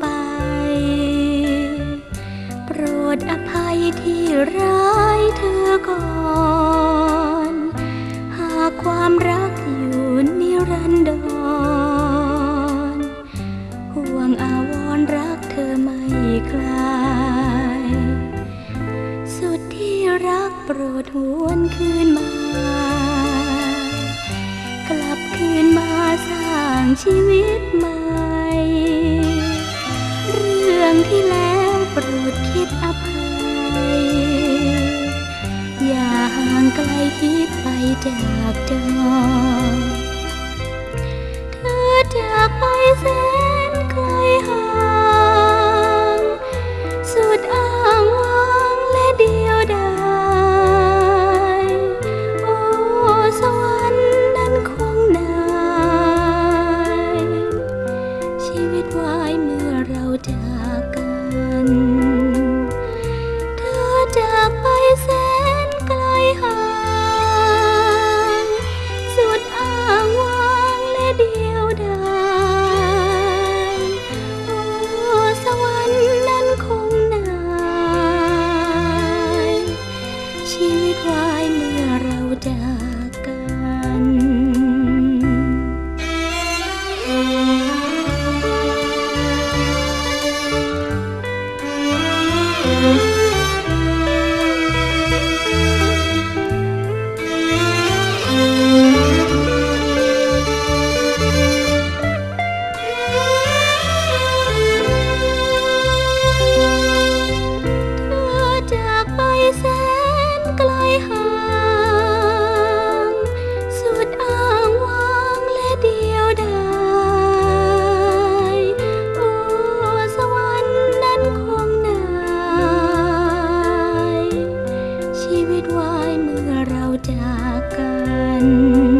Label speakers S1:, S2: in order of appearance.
S1: ไป โปรดอภัยที่ร้ายเธอก่อน หากความรักอยู่นิรันดร ห่วงอาวรรักเธอไม่คลาย สุดที่รักโปรดหวนคืนมา กลับคืนมาสร้างชีวิต จากจอเายเมื่อเราจากกัน น